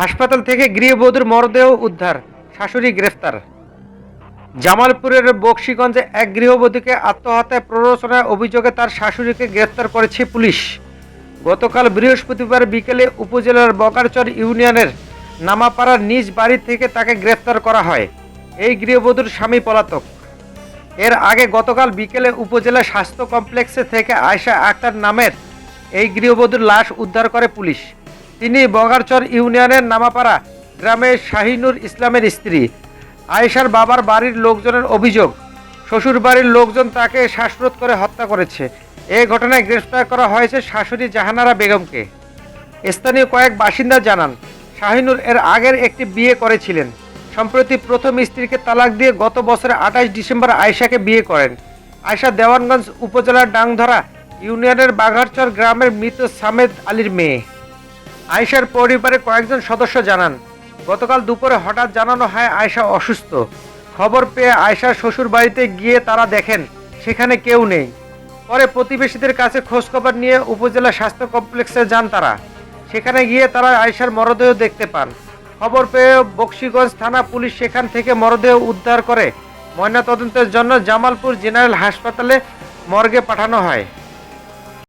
হাসপাতাল থেকে গৃহবধূর মরদেহ উদ্ধার। শাশুড়ি গ্রেফতার। জামালপুরের বক্সিগঞ্জে এক গৃহবধূকে আত্মহত্যায় প্ররোচনার অভিযোগে তার শাশুড়িকে গ্রেফতার করেছে পুলিশ। গতকাল বৃহস্পতিবার বিকেলে উপজেলার বকারচর ইউনিয়নের নামাপাড়ার নিজ বাড়ি থেকে তাকে গ্রেফতার করা হয়। এই গৃহবধূর স্বামী পলাতক। এর আগে গতকাল বিকেলে উপজেলা স্বাস্থ্য কমপ্লেক্সে থেকে আয়শা আক্তার নামের এই গৃহবধূর লাশ উদ্ধার করে পুলিশ। তিনি বগারচর ইউনিয়নের নামাপাড়া গ্রামের শাহিনুর ইসলামের স্ত্রী। আয়েশার বাবার বাড়ির লোকজনের অভিযোগ, শ্বশুর বাড়ির লোকজন তাকে শ্বাসরোধ করে হত্যা করেছে। এই ঘটনায় গ্রেফতার করা হয়েছে শাশুড়ি জাহানারা বেগমকে। স্থানীয় কয়েক বাসিন্দা জানান, শাহিনুর এর আগের একটি বিয়ে করেছিলেন। সম্প্রতি প্রথম স্ত্রীকে তালাক দিয়ে গত বছরের আঠাশ ডিসেম্বর আয়েশাকে বিয়ে করেন। আয়েশা দেওয়ানগঞ্জ উপজেলার ডাংধরা ইউনিয়নের বাঘারচর গ্রামের মৃত সামেদ আলীর মেয়ে। আয়শার পরিবারের কয়েকজন সদস্য জানান, গতকাল দুপুরে হঠাৎ জানানো হয় আয়শা অসুস্থ। খবর পেয়ে আয়শার শ্বশুর বাড়িতে গিয়ে তারা দেখেন, সেখানে কেউ নেই। পরে প্রতিবেশীদের কাছে খোঁজখবর নিয়ে উপজেলা স্বাস্থ্য কমপ্লেক্সে যান তারা। সেখানে গিয়ে তারা আয়শার মরদেহ দেখতে পান। খবর পেয়ে বক্সিগঞ্জ থানা পুলিশ সেখান থেকে মরদেহ উদ্ধার করে ময়নাতদন্তের জন্য জামালপুর জেনারেল হাসপাতালে মর্গে পাঠানো হয়।